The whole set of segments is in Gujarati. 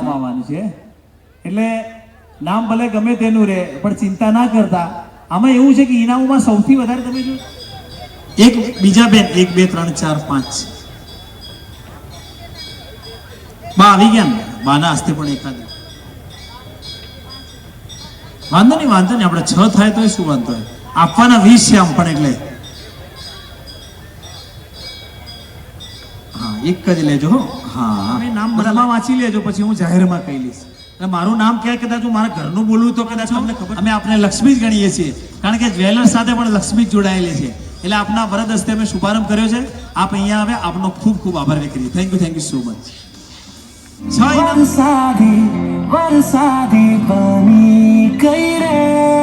નંબરમાં છે. એટલે નામ ભલે ગમે તેનું રહે પણ ચિંતા ના કરતા. આમાં એવું છે કે ઇનામોમાં સૌથી વધારે તમે જો એક બીજા બેન એક બે ત્રણ ચાર પાંચ. બા આવી ગયા ને? બાના હસ્તે પણ એકાદ. વાંધો નહીં વાંધો નહીં આપણે છ થાય તો શું વાંધો આપવાના વીસ છે આમ પણ એટલે. હા એક જ લેજો હો. હા. તમે નામ બધામાં વાંચી લેજો પછી હું જાહેરમાં કહી લઈશ. અને મારું નામ ક્યાંય કદાચ હું મારા ઘરનું બોલું તો કદાચ અમને ખબર અમે આપણે લક્ષ્મી જ ગણીએ છીએ. કારણ કે જ્વેલર્સ સાથે પણ લક્ષ્મી જ જોડાયેલી છે. એટલે આપના વરદ હસ્તે અમે શુભારંભ કર્યો છે. આપ અહીંયા આવે આપનો ખૂબ ખૂબ આભાર વ્યક્ત કરીએ. Thank you thank you so much વરસાદી વરસાદી બની ગઈ રે?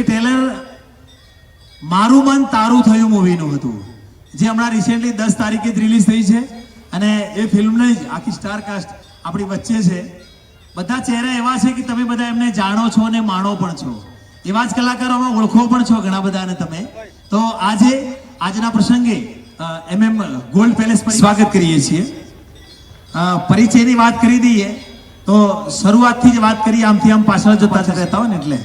એ ટ્રેલર મારું મન તારું થયું મૂવીનું હતું. જે હમણાં રિસેન્ટલી દસ તારીખે રિલીઝ થઈ છે અને એ ફિલ્મને જ આખી સ્ટાર કાસ્ટ આપણી વચ્ચે છે. બધા ચહેરા એવા છે કે તમે બધા એમને જાણો છો અને માણો પણ છો. એવા જ કલાકારોમાં ઓળખો પણ છો ઘણા બધાને તમે. તો આજે આજના પ્રસંગે એમ એમ ગોલ્ડ પેલેસ પર સ્વાગત કરીએ છીએ. પરિચયની વાત કરી દઈએ. તો શરૂઆતથી જ વાત કરી આમથી આમ પાછળ જતા જ રહેતા હોય ને એટલે.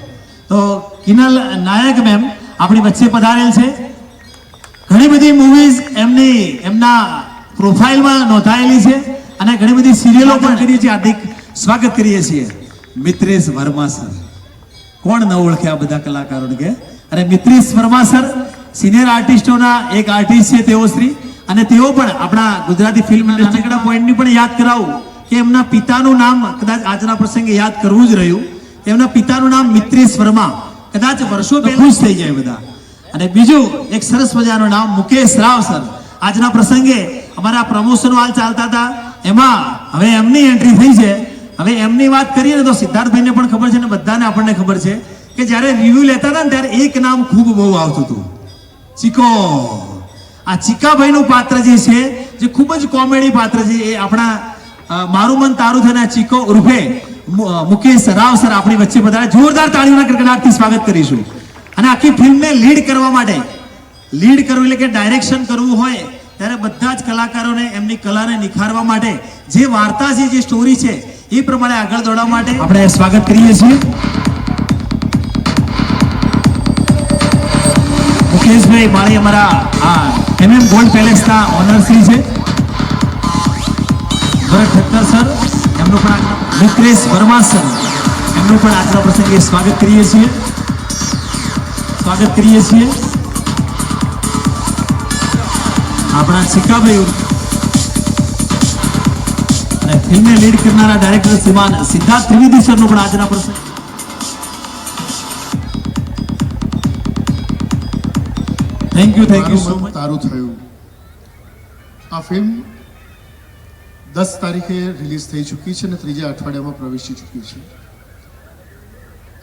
તો કિનલ નાયક મેમ આપણી વચ્ચે પધારેલ છે. ઘણી બધી મૂવીઝ એમની, એમના પ્રોફાઇલમાં નોંધાયેલી છે અને ઘણી બધી સિરિયલો પણ કરીએ છીએ હાર્દિક, સ્વાગત કરીએ છીએ. મિત્રેશ વર્મા સર કોણ ન ઓળખે આ બધા કલાકારોને કે? અને મિત્રેશ વર્મા સર સિનિયર આર્ટિસ્ટોના એક આર્ટિસ્ટ છે તેઓ શ્રી. અને તેઓ પણ આપણા ગુજરાતી ફિલ્મ નાનકડા પોઈન્ટની પણ યાદ કરાવું કે એમના પિતાનું નામ કદાચ આજના પ્રસંગે યાદ કરવું જ રહ્યું. એમના પિતાનું નામ મિત્રેશ વર્મા. કદાચ વર્ષો પહેલા ખુશ થઈ જાય બધા. અને બીજું એક સરસ મજાનું નામ મુકેશ રાવ સર. આજના પ્રસંગે અમારા પ્રમોશન હાલ ચાલતા હતા. એમાં હવે એમની એન્ટ્રી થઈ છે. હવે એમની વાત કરીએ તો સિદ્ધાર્થભાઈને પણ ખબર છે ને બધાને આપણને ખબર છે કે જ્યારે રિવ્યુ લેતા હતા ને ત્યારે એક નામ ખૂબ બહુ આવતું હતું. ચીકો. આ ચીકાભાઈનું પાત્ર જે છે જે ખૂબ જ કોમેડી પાત્ર છે એ આપણા મારું મન તારું થઈને ચીકો અ, મુકેશ રાવ સર આપણી વચ્ચે બધા જોરદાર તાળીઓના કડકડાટથી સ્વાગત કરીશું. અને આખી ફિલ્મને લીડ કરવા માટે, લીડ કરવું એટલે કે ડાયરેક્શન કરવું હોય, ત્યારે બધા જ કલાકારોને, એમની કલાને નિખારવા માટે જે વાર્તા છે, જે સ્ટોરી છે, એ પ્રમાણે આગળ દોડવા માટે આપણે સ્વાગત કરીએ છીએ. મુકેશભાઈ માળી અમારા, આ, એમએમ ગોલ્ડ પેલેસના ઓનર શ્રી છે. ભરત ઠક્કર સર, એમનો પણ મિત્રેશ વર્મા સર એમનું પણ આજના પ્રસંગે સ્વાગત કરીએ છીએ. સ્વાગત કરીએ છીએ. આપણા સિક્કાભાઈ અને ફિલ્મને લીડ કરનારા ડાયરેક્ટર શ્રીમાન સિદ્ધાર્થ ત્રિવેદી સરનો પણ આજના પ્રસંગ. Thank you thank you so much તારું થયું. આ ફિલ્મ દસ તારીખે રિલીઝ થઈ ચૂકી છે અને ત્રીજા અઠવાડિયામાં પ્રવેશી ચૂકી છે.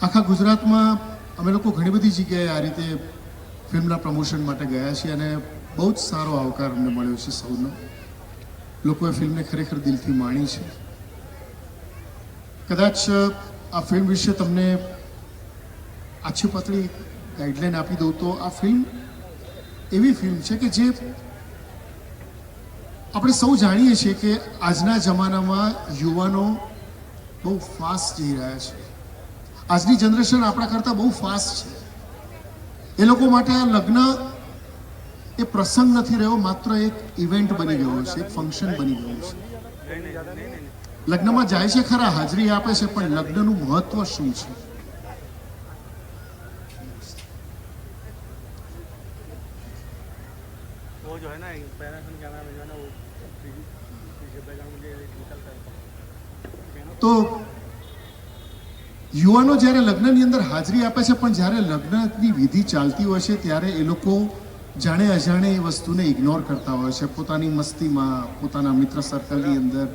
આખા ગુજરાતમાં અમે લોકો ઘણી બધી જગ્યાએ આ રીતે ફિલ્મના પ્રમોશન માટે ગયા છીએ અને બહુ જ સારો આવકાર અમને મળ્યો છે સૌનો. લોકોએ ફિલ્મને ખરેખર દિલથી માણી છે. કદાચ આ ફિલ્મ વિશે તમને આછી પાતળી ગાઈડલાઈન આપી દઉં તો આ ફિલ્મ એવી ફિલ્મ છે કે જે આપણે સૌ જાણીએ છીએ કે આજના જમાનામાં યુવાનો બહુ ફાસ્ટ જઈ રહ્યા છે. આજની જનરેશન આપણા કરતાં બહુ ફાસ્ટ છે. એ લોકો માટે આ લગ્ન એ પ્રસંગ નથી રહ્યો, માત્ર એક ઇવેન્ટ બની ગયો છે, એક ફંક્શન બની ગયું છે. લગ્નમાં જાય છે ખરા, હાજરી આપે છે, પણ લગ્નનું મહત્વ શું છે? તો યુવાનો જ્યારે લગ્નની અંદર હાજરી આપે છે, પણ જ્યારે લગ્નની વિધિ ચાલતી હોય છે, ત્યારે એ લોકો જાણે અજાણે એ વસ્તુને ઇગ્નોર કરતા હોય છે. પોતાની મસ્તીમાં, પોતાના મિત્ર સર્કલની અંદર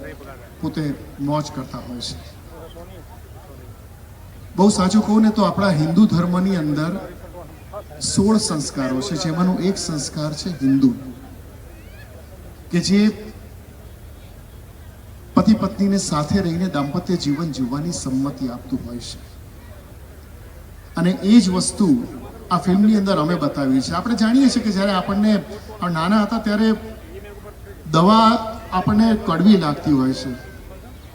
પોતે મોજ કરતા હોય છે. બહુ સાચું કહું ને તો આપણા હિન્દુ ધર્મની અંદર સોળ સંસ્કારો છે, જેમાંનું એક સંસ્કાર છે હિન્દુ, કે જે પતિ પત્નીને સાથે રહીને દાંપત્ય જીવન જીવવાની સંમતિ આપતું હોય છે. અને એ જ વસ્તુ આ ફિલ્મની અંદર અમે બતાવી છે આપણે જાણીએ છીએ કે જ્યારે આપણને નાના હતા ત્યારે દવા આપણને કડવી લાગતી હોય છે.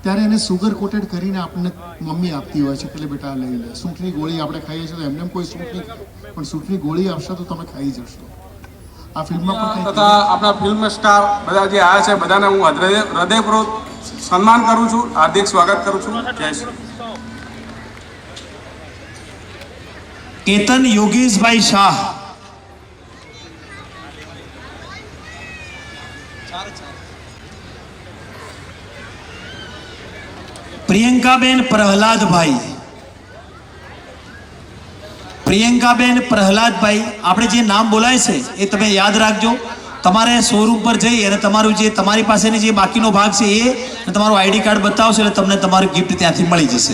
ત્યારે એને સુગર કોટેડ કરીને આપણને મમ્મી આપતી હોય છે એટલે બેટા લઈ લે. સૂંઠની ગોળી આપણે ખાઈએ છીએ તો એમને એમ કોઈ સૂંઠ પણ સૂંઠની ગોળી આપશો તો તમે ખાઈ જશો. આ ફિલ્મમાં પણ તથા આપણા ફિલ્મ સ્ટાર બધા જે આવ્યા છે બધાને હું હૃદયપૂર્વક સન્માન કરું છું હાર્દિક સ્વાગત કરું છું જય શ્રી કેતન યોગેશભાઈ શાહ પ્રિયંકાબેન પ્રહલાદભાઈ પ્રિયંકાબેન પ્રહલાદભાઈ આપણે જે નામ બોલાય છે એ તમે યાદ રાખજો તમારે શોરૂમ પર જઈ અને તમારું જે, તમારી પાસેની જે બાકીનો ભાગ છે એ તમારું આઈડી કાર્ડ બતાવશો એટલે તમને તમારું ગિફ્ટ ત્યાંથી મળી જશે.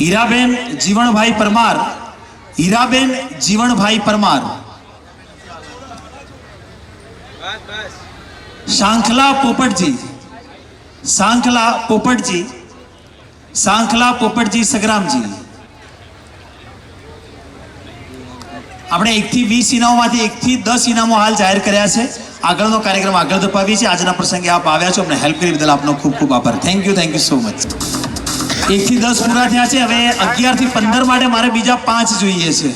હીરાબેન જીવણભાઈ પરમાર. હીરાબેન જીવણભાઈ પરમાર. સાંખલા પોપટજી. સાંખલા પોપટજી. સાંખલા પોપટજી સગરામજી. આપણે એકથી વીસ ઇનામોમાંથી એકથી દસ ઇનામો હાલ જાહેર કર્યા છે. આગળનો કાર્યક્રમ આગળ ધપાવીએ છીએ. આજના પ્રસંગે આપ આવ્યા છો. અમને હેલ્પ કરી બદલ આપનો ખૂબ ખૂબ આભાર. Thank you thank you so much એકથી દસ પૂરા થયા છે. હવે અગિયારથી પંદર માટે મારે બીજા પાંચ જોઈએ છે.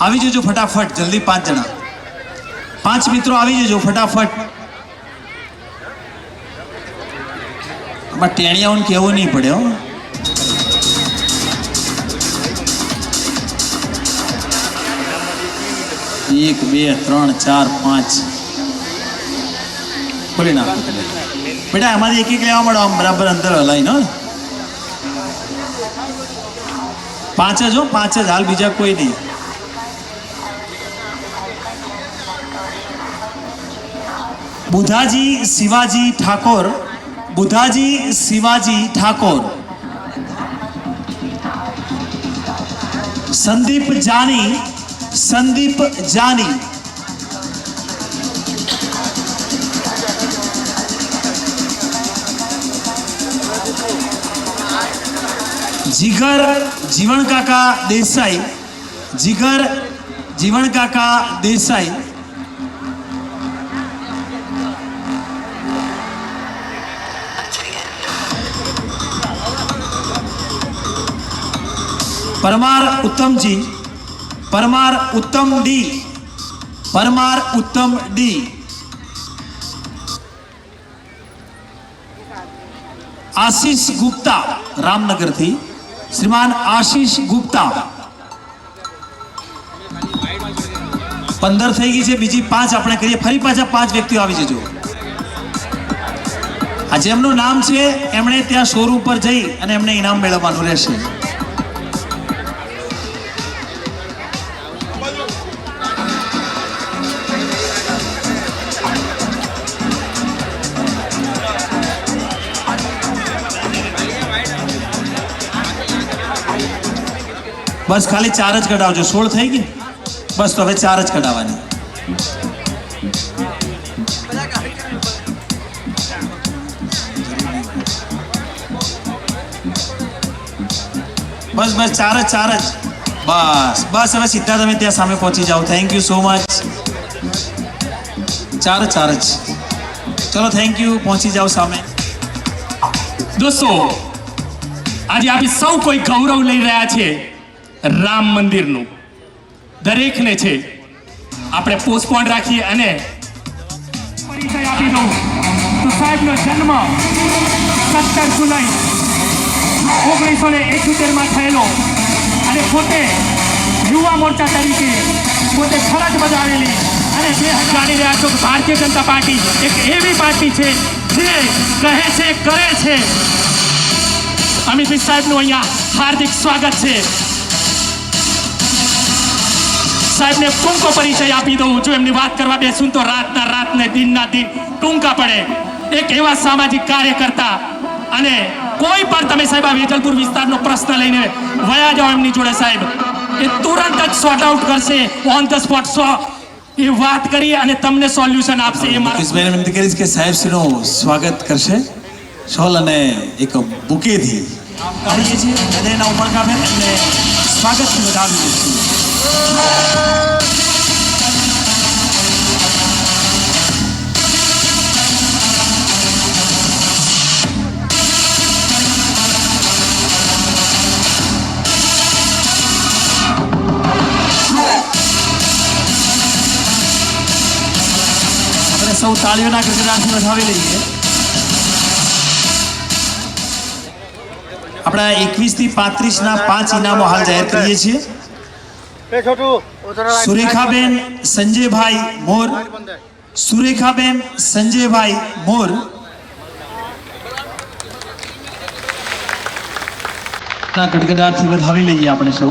આવી જજો ફટાફટ, જલ્દી પાંચ જણા. પાંચ મિત્રો આવી જજો ફટાફટ. આમાં ટેણિયાઓને કહેવું નહીં પડે હો. એક, બે, ત્રણ, ચાર, પાંચ. ખોલી નાખો બેટા એમાંથી એક એક લેવા મળો આમ બરાબર અંદર હલાઈને, હો. પાંચ જ, હો, પાંચ જ. હાલ બીજા કોઈ નહીં. બુધાજી શિવાજી ઠાકોર બુધાજી શિવાજી ઠાકોર. સંદીપ જાની संदीप जानी। जिगर जीवन काका देसाई। जिगर जीवन काका देसाई। परमार उत्तम जी પરમાર ઉત્તમ ડી. પરમાર ઉત્તમ ડી. આશીષ ગુપ્તા રામનગરથી. શ્રીમાન આશીષ ગુપ્તા. પંદર થઈ ગઈ છે, બીજી પાંચ આપણે કરીએ. ફરી પાછા પાંચ વ્યક્તિઓ આવી જજો આ જેમનું નામ છે, એમણે ત્યાં શોરૂમ પર જઈ અને એમને ઇનામ મેળવવાનું રહેશે. બસ ખાલી ચાર જ કઢાવજો. સોળ થઈ ગઈ? બસ તો હવે ચાર જ કઢાવવાની. બસ બસ, ચાર જ ચાર જ. બસ બસ, હવે સીધા તમે ત્યાં સામે પહોંચી જાઓ. થેન્ક યુ સો મચ ચાર ચાર જ. ચલો થેન્ક યુ પહોંચી જાઓ સામે. દોસ્તો, આજે આપણે સૌ કોઈ ગૌરવ લઈ રહ્યા છે. રામ મંદિરનું. દરેકને છે, આપણે પોસ્ટપોન રાખીએ અને પરિચય આપી દઉં. તો સાહેબનો જન્મ સત્તર જુલાઈ ઓગણીસો ને એકોતેરમાં થયેલો અને પોતે યુવા મોરચા તરીકે પોતે ફરજ બજાવેલી અને જે જાણી રહ્યા છો ભારતીય જનતા પાર્ટી એક એવી પાર્ટી છે જે કહે છે, કરે છે. અમિત સાહેબનું અહીંયા હાર્દિક સ્વાગત છે. સાહેબને ટૂંકો પરિચય આપી દઉં જો એમની વાત કરવા બેસું તો રાતના રાત ને દિનના દિન ટૂંકા પડે. એક એવા સામાજિક કાર્યકર્તા અને કોઈ પણ તમે સાહેબ આ વેજલપુર વિસ્તારનો પ્રશ્ન લઈને વયા જાઓ એમની જોડે સાહેબ. એ તુરંત જ સોર્ટ આઉટ કરશે. ઓન ધ સ્પોટ સો એ વાત કરી અને તમને સોલ્યુશન આપશે. એ મારો મેં વિનંતી કરીશ કે સાહેબ શ્રીનું સ્વાગત કરશે. શોલ અને એક બુકેથી. કરીએ છીએ હૃદયના ઉમળકાભેર એમને સ્વાગતથી વધાવીએ છીએ સૌ તાળીઓના ગગડાથી વધાવી લઈએ. આપણા એકવીસથી પાંત્રીસ ના પાંચ ઇનામો હાલ જાહેર કરીએ છીએ. સુરેખાબેન સંજયભાઈ મોર. સુરેખાબેન સંજયભાઈ મોર. ગડગડાટથી વધાવી લઈએ આપણે સૌ.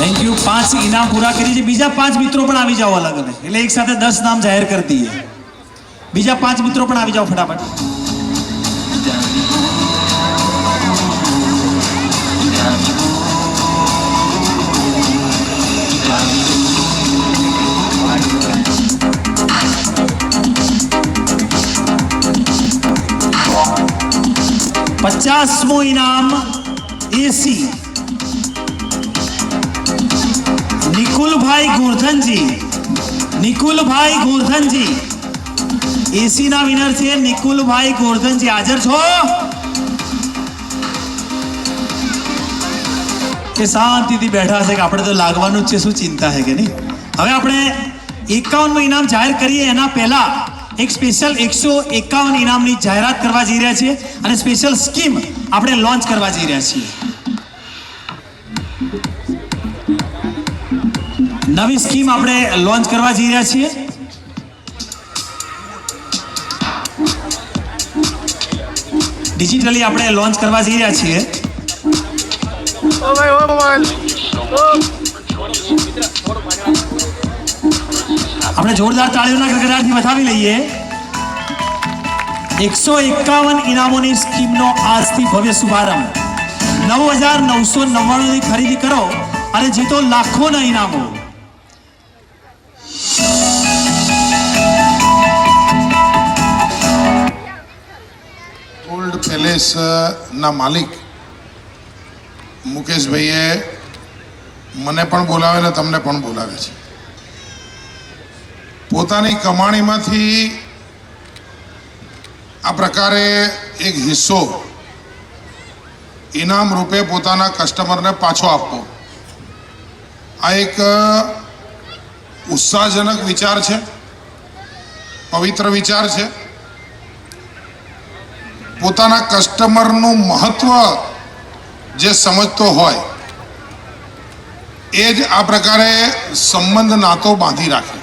થેન્ક યુ પાંચ ઇનામ પૂરા કરી છે. બીજા પાંચ મિત્રો પણ આવી જાઓ અલગ અલગ. એટલે એક સાથે દસ નામ જાહેર કરી દઈએ. બીજા પાંચ મિત્રો પણ આવી જાઓ ફટાફટ. પચાસમું ઇનામ એસી નિકુલભાઈ ગોરધનજી. નિકુલભાઈ ગોરધનજી. એસી ના વિનર છે નિકુલભાઈ ગોરધનજી. હાજર છો? કે શાંતિથી બેઠા છે કે આપણે તો લાગવાનું જ છે, શું ચિંતા છે કે નહીં? હવે આપણે એકાવન ઇનામ જાહેર કરીએ એના પહેલા એક સ્પેશિયલ એકસો એકાવન ઇનામની જાહેરાત કરવા જઈ રહ્યા છીએ અને સ્પેશિયલ સ્કીમ આપણે લોન્ચ કરવા જઈ રહ્યા છીએ. નવી સ્કીમ આપણે લોન્ચ કરવા જઈ રહ્યા છીએ. ડિજિટલી આપણે લોન્ચ કરવા જઈ રહ્યા છીએ. ઓ ભાઈ, ઓ મોબાઈલ આપણે જોરદાર તાળીઓના ગગડાટથી વધાવી લઈએ. એકસો એકાવન ઇનામોની સ્કીમનો આજથી ભવ્ય શુભારંભ. નવ હજાર નવસો નવ્વાણુંની ખરીદી કરો અને જીતો લાખોના ઇનામો. ગોલ્ડ પેલેસના માલિક મુકેશભાઈએ મને પણ બોલાવે ને તમને પણ બોલાવે છે. પોતાની કમાણીમાંથી આ પ્રકારે એક હિસ્સો ઇનામ રૂપે પોતાના કસ્ટમરને પાછો આપવો. આ એક ઉત્સાહજનક વિચાર છે, પવિત્ર વિચાર છે. પોતાના કસ્ટમરનું મહત્વ જે સમજતો હોય, એ જ આ પ્રકારે સંબંધ નાતો બાંધી રાખે.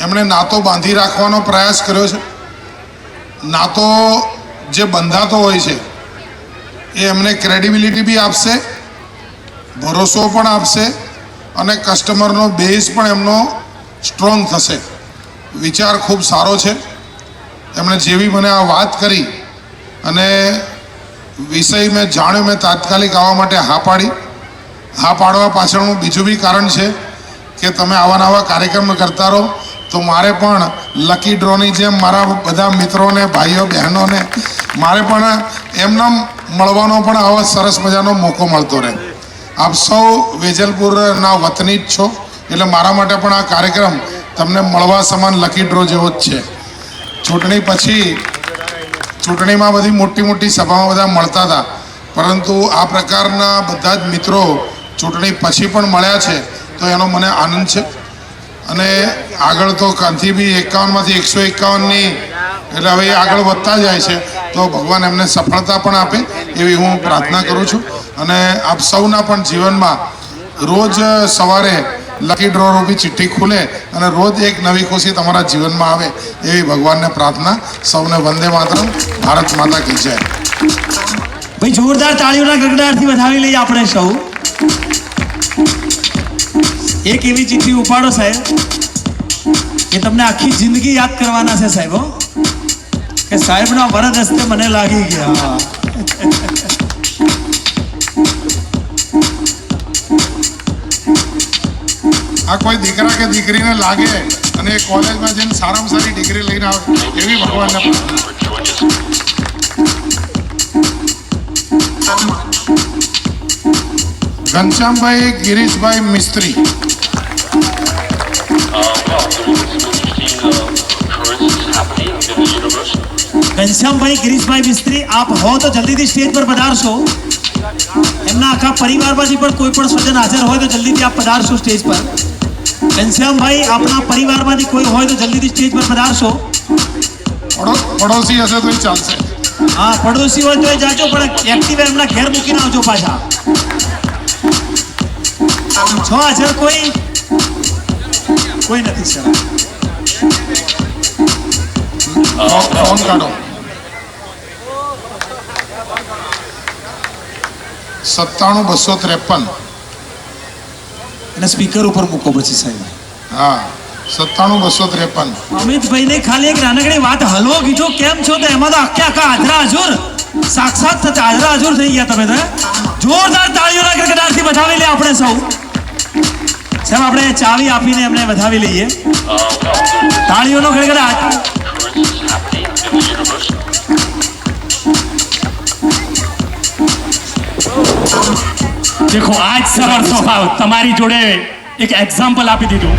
એમણે નાતો બાંધી રાખવાનો પ્રયાસ કર્યો છે. નાતો જે બંધાતો હોય છે, એ એમને ક્રેડિબિલિટી બી આપશે, ભરોસો પણ આપશે અને કસ્ટમરનો બેઝ પણ એમનો સ્ટ્રોંગ થશે. વિચાર ખૂબ સારો છે. એમણે જેવી મને આ વાત કરી અને વિષય મેં જાણ્યો, મેં તાત્કાલિક આવવા માટે હા પાડી. હા પાડવા પાછળનું બીજું બી કારણ છે કે તમે આવા નવા કાર્યક્રમ કરતા રહો તો મારે પણ લકી ડ્રોની જેમ મારા બધા મિત્રોને, ભાઈઓ, બહેનોને, મારે પણ એમના મળવાનો પણ આવો સરસ મજાનો મોકો મળતો રહે. આપ સૌ વેજલપુરના વતની જ છો, એટલે મારા માટે પણ આ કાર્યક્રમ તમને મળવા સમાન લકી ડ્રો જેવો જ છે. ચૂંટણી પછી ચૂંટણીમાં બધી મોટી મોટી સભામાં બધા મળતા હતા, પરંતુ આ પ્રકારના બધા જ મિત્રો ચૂંટણી પછી પણ મળ્યા છે, તો એનો મને આનંદ છે. અને આગળ તો કાંથી બી એકાવનમાંથી એકસો એકાવનની, એટલે હવે આગળ વધતા જાય છે, તો ભગવાન એમને સફળતા પણ આપે એવી હું પ્રાર્થના કરું છું. અને આપ સૌના પણ જીવનમાં રોજ સવારે લકી ડ્રો રૂપી ચિઠ્ઠી ખુલે અને રોજ એક નવી ખુશી તમારા જીવનમાં આવે એવી ભગવાનને પ્રાર્થના. સૌને વંદે માતરમ, ભારત માતા કી જય. ભાઈ જોરદાર તાળીઓના ગગડાટથી વધાવી લઈએ આપણે સૌ. એક એવી ચિઠ્ઠી ઉપાડો સાહેબ, કે તમને આખી જિંદગી યાદ કરવાના છે સાહેબ કે સાહેબના વરદ હસ્તે મને લાગી ગયા. આ કોઈ દીકરા કે દીકરીને લાગે અને કોલેજમાં જઈને સારામાં સારી ડિગ્રી લઈને આવે, એવી ભગવાનને ઘનશ્યામભાઈ ગિરીશભાઈ મિસ્ત્રી ઘનશ્યામભાઈ ગિરીશભાઈ મિસ્ત્રી આપ હો તો જલ્દીથી સ્ટેજ પર પધારશો. એમના આખા પરિવારમાંથી પણ કોઈ પણ સ્વજન હાજર હોય તો જલ્દીથી આપ પધારશો સ્ટેજ પર. ઘનશ્યામભાઈ આપના પરિવારમાંથી કોઈ હોય તો જલ્દીથી સ્ટેજ પર પધારશો. પડોશી હશે તો ચાલશે. હા પડોશી હોય તો જાજો પણ એક્ટિવા એમના ઘેર મૂકીને આવજો પાછા. છો હાજર કોઈ? કોઈ નથી સર ફોન કાઢો સત્તાણું બસો ત્રેપન. અને સ્પીકર ઉપર મૂકો પછી સાહેબ. હા સત્તાણું બસો ત્રેપન. અમિતભાઈને ખાલી એક નાનકડી વાત હલવો કીધો કેમ છો? તો એમાં તો આખે આખા હાજરા હજુર સાક્ષાત થતા હાજરા હજુર થઈ ગયા તમે તો જોરદાર તાળીઓના ગડગડાટથી બધાવી લે આપણે સૌ. સાહેબ આપણે ચાવી આપીને એમને વધાવી લઈએ. તાળીઓનો ગડગડાટ દેખો આજ સરળ સ્વભાવ. તમારી જોડે એક એક્ઝામ્પલ આપી દીધું.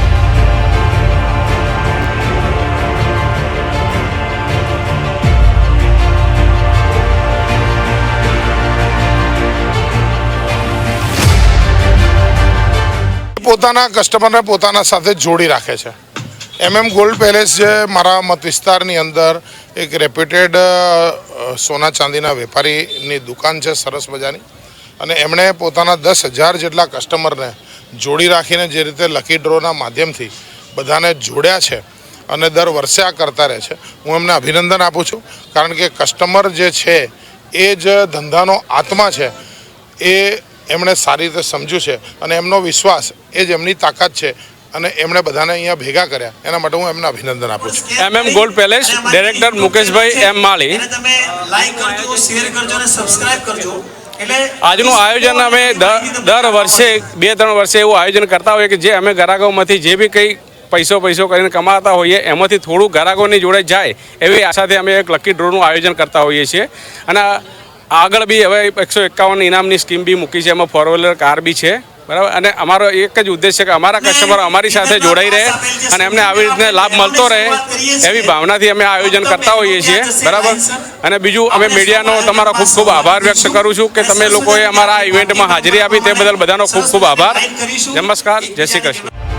પોતાના કસ્ટમરને પોતાના સાથે જોડી રાખે છે. એમએમ ગોલ્ડ પેલેસ જે મારા મત વિસ્તારની અંદર એક રેપ્યુટેડ સોના ચાંદીના વેપારીની દુકાન છે સરસ મજાની. અને એમણે પોતાના દસ હજાર જેટલા કસ્ટમરને જોડી રાખીને જે રીતે લકી ડ્રોના માધ્યમથી બધાને જોડ્યા છે અને દર વર્ષે આ કરતા રહે છે. હું એમને અભિનંદન આપું છું. કારણ કે કસ્ટમર જે છે એ જ ધંધાનો આત્મા છે. એ એમણે સારી રીતે સમજ્યું છે અને એમનો વિશ્વાસ એ જ એમની તાકાત છે અને એમણે બધાને અહીંયા ભેગા કર્યા. એના માટે હું એમને અભિનંદન આપું છું. M M gold palace director Mukeshbhai M Mali. Like કરજો શેર કરજો અને સબસ્ક્રાઇબ કરજો. આજનું આયોજન અમે દર દર વર્ષે બે ત્રણ વર્ષે એવું આયોજન કરતા હોઈએ કે જે અમે ગ્રાહકોમાંથી જે બી કંઈ પૈસો પૈસો કરીને કમાતા હોઈએ એમાંથી થોડું ગ્રાહકોની જોડે જાય એવી આશાથી અમે એક લકી ડ્રોનું આયોજન કરતા હોઈએ છીએ. અને આગળ બી હવે એકસો એકાવન ઇનામની સ્કીમ બી મૂકી છે, એમાં ફોર વ્હીલર કાર બી છે, બરાબર? અને અમારો એક જ ઉદ્દેશ છે કે અમારા કસ્ટમર અમારી સાથે જોડાઈ રહે અને એમને આવી રીતે લાભ મળતો રહે એવી ભાવનાથી અમે આયોજન કરતા હોઈએ છીએ, બરાબર? અને બીજું, અમે મીડિયાનો તમારો ખૂબ ખૂબ આભાર વ્યક્ત કરું છું કે તમે લોકોએ અમારા ઇવેન્ટમાં હાજરી આપી, તે બદલ બધાનો ખૂબ ખૂબ આભાર. નમસ્કાર, જય શ્રી કૃષ્ણ.